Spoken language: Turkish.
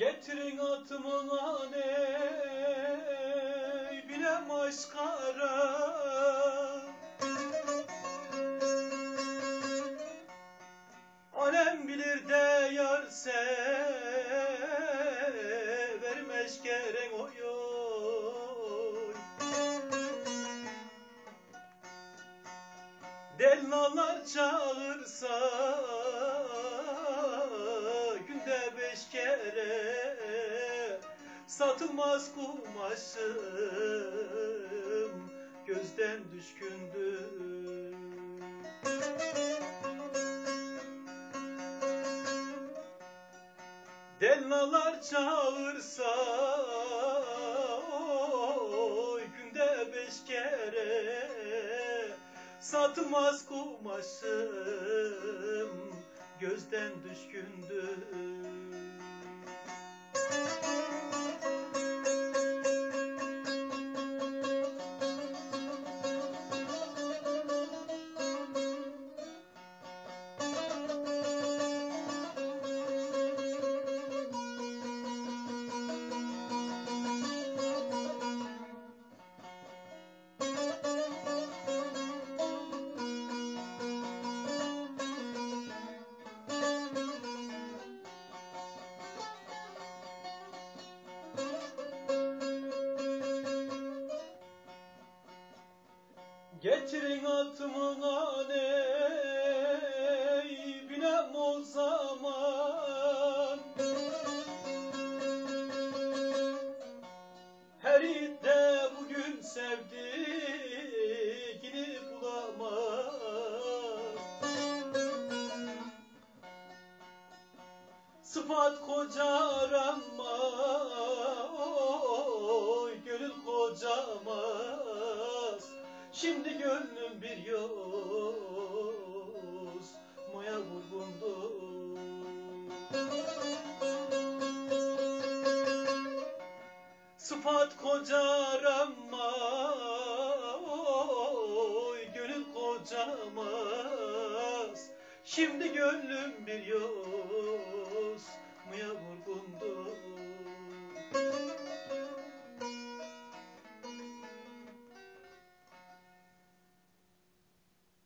Getirin atımın aney bile maşkara Alem bilir de yar sever meşkeren oy oy çağırsa Satılmaz kumaşım gözden düşkündür. Dellalar çağırsa oy günde beş kere Satılmaz kumaşım gözden düşkündür Getirin atımın aney binem o zaman. Her de bugün sevdiğini bulamaz. Sıfat kocaranma oy Şimdi gönlüm bir yoz Maya vurgundu. Sıfat kocaranma oy gönül kocamaz. Şimdi gönlüm bir yoz